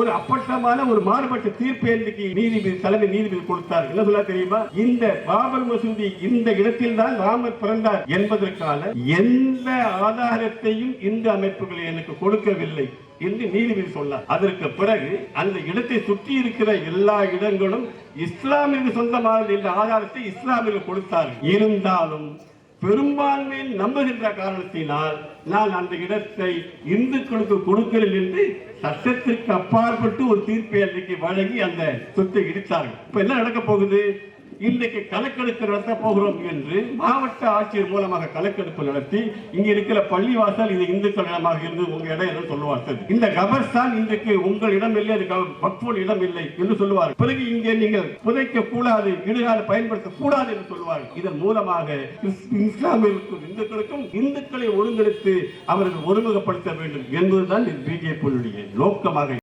ஒரு அப்பட்டமான ஒரு மாறுபட்ட தீர்ப்பு இன்னைக்கு நீதிபதி தலைமை நீதிபதி கொடுத்தார். என்ன சொல்ல தெரியுமா? இந்த பாபர் மசூதி இந்த இடத்தில் தான் ராமர் பிறந்தார் என்பதற்கான எந்த ஆதாரத்தையும் இந்த அமைப்புகள் எனக்கு கொடுக்கவில்லை என்று நீதிபதி சொன்னார். அதற்கு பிறகு அந்த இடத்தை சுற்றி இருக்கிற எல்லா இடங்களும் இஸ்லாமிற்கு சொந்தமானது என்ற ஆதாரத்தை இஸ்லாமிற்கு கொடுத்தார் இருந்தாலும் பெரும்பான்மையை நம்புகின்ற காரணத்தினால் நான் அந்த இடத்தை இந்துக்களுக்கு கொடுக்கிறேன் என்று சட்டத்திற்கு அப்பாற்பட்டு ஒரு தீர்ப்பை அன்றைக்கு வழங்கி அந்த சொத்தை இடித்தார்கள். இப்ப என்ன நடக்க போகுது? இன்றைக்கு கணக்கெடுப்பு நடத்த போகிறோம் என்று மாவட்ட ஆட்சியர் மூலமாக கணக்கெடுப்பு நடத்தி இங்க இருக்கிற பள்ளிவாசல் இது இந்துக்கள் இடமாக இருந்து உங்க இடம் என்று சொல்லுவார்கள் இந்த கபர்ஸ்தான் இன்றைக்கு உங்கள் இடம் இல்லை அது பக்போல் இடம் இல்லை என்று சொல்லுவார்கள் பிறகு இங்கே நீங்கள் புதைக்க கூடாது இடுகால பயன்படுத்த கூடாது என்று சொல்லுவார்கள் இதன் மூலமாக இஸ்- இஸ்லாமியர்களுக்கும் இந்துக்களுக்கும் இந்துக்களை ஒருங்கிணைத்து அவர்கள் ஒருமுகப்படுத்த வேண்டும் என்பதுதான் பிஜேபியுடைய நோக்கமாக